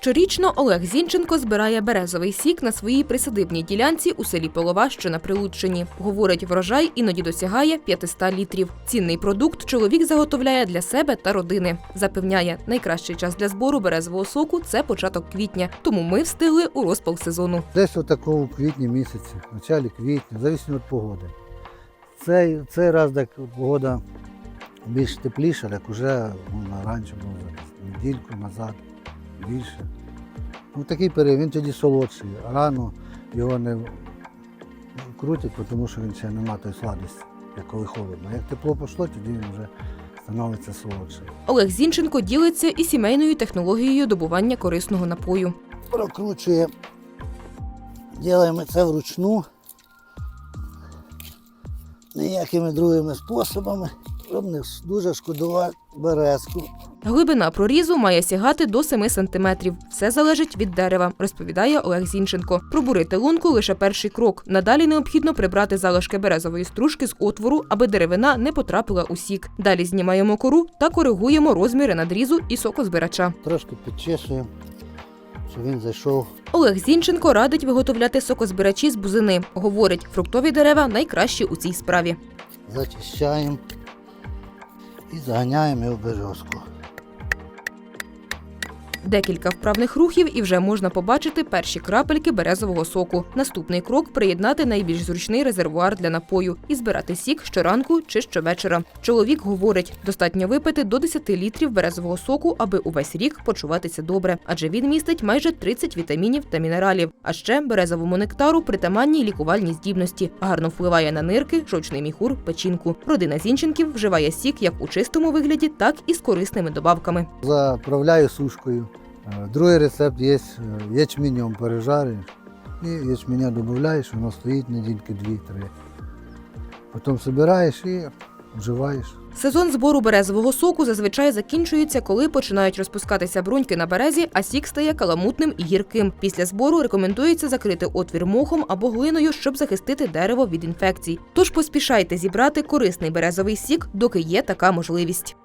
Щорічно Олег Зінченко збирає березовий сік на своїй присадибній ділянці у селі Полова, що на Прилуччині. Говорить, врожай іноді досягає 500 літрів. Цінний продукт чоловік заготовляє для себе та родини. Запевняє, найкращий час для збору березового соку це початок квітня, тому ми встигли у розпал сезону. Десь отакого у квітні місяці, в квітня, залежно від погоди. Цей, цей раз, так погода більш тепліша, так вже ну, раніше було недільку назад, більше. Ну такий період, він тоді солодший. Рано його не крутять, тому що він ще не має тої сладості, як коли холодно. Як тепло пішло, тоді він вже становиться солодший. Олег Зінченко ділиться і сімейною технологією добування корисного напою. прокручуємо. Ділаємо це вручну. Ніякими другими способами, щоб не дуже шкодувати березку. Глибина прорізу має сягати до 7 сантиметрів. Все залежить від дерева, розповідає Олег Зінченко. Пробурити лунку лише перший крок. Надалі необхідно прибрати залишки березової стружки з отвору, аби деревина не потрапила у сік. Далі знімаємо кору та коригуємо розміри надрізу і сокозбирача. Трошки підчешуємо, щоб він зайшов. Олег Зінченко радить виготовляти сокозбирачі з бузини. Говорить, фруктові дерева найкращі у цій справі. Зачищаємо і заганяємо його в березку. Декілька вправних рухів і вже можна побачити перші крапельки березового соку. Наступний крок приєднати найбільш зручний резервуар для напою і збирати сік щоранку чи щовечора. Чоловік говорить, достатньо випити до 10 літрів березового соку, аби увесь рік почуватися добре, адже він містить майже 30 вітамінів та мінералів. А ще березовому нектару притаманні лікувальні здібності, гарно впливає на нирки, жовчний міхур, печінку. Родина Зінченків вживає сік як у чистому вигляді, так і з корисними добавками. Заправляю сушкою. Е, Другий рецепт є е, ячменем пережарюєш і ячменя додаєш, воно стоїть недільки дві-три. Потім збираєш і вживаєш. Сезон збору березового соку зазвичай закінчується, коли починають розпускатися бруньки на березі, а сік стає каламутним і гірким. Після збору рекомендується закрити отвір мохом або глиною, щоб захистити дерево від інфекцій. Тож поспішайте зібрати корисний березовий сік, доки є така можливість.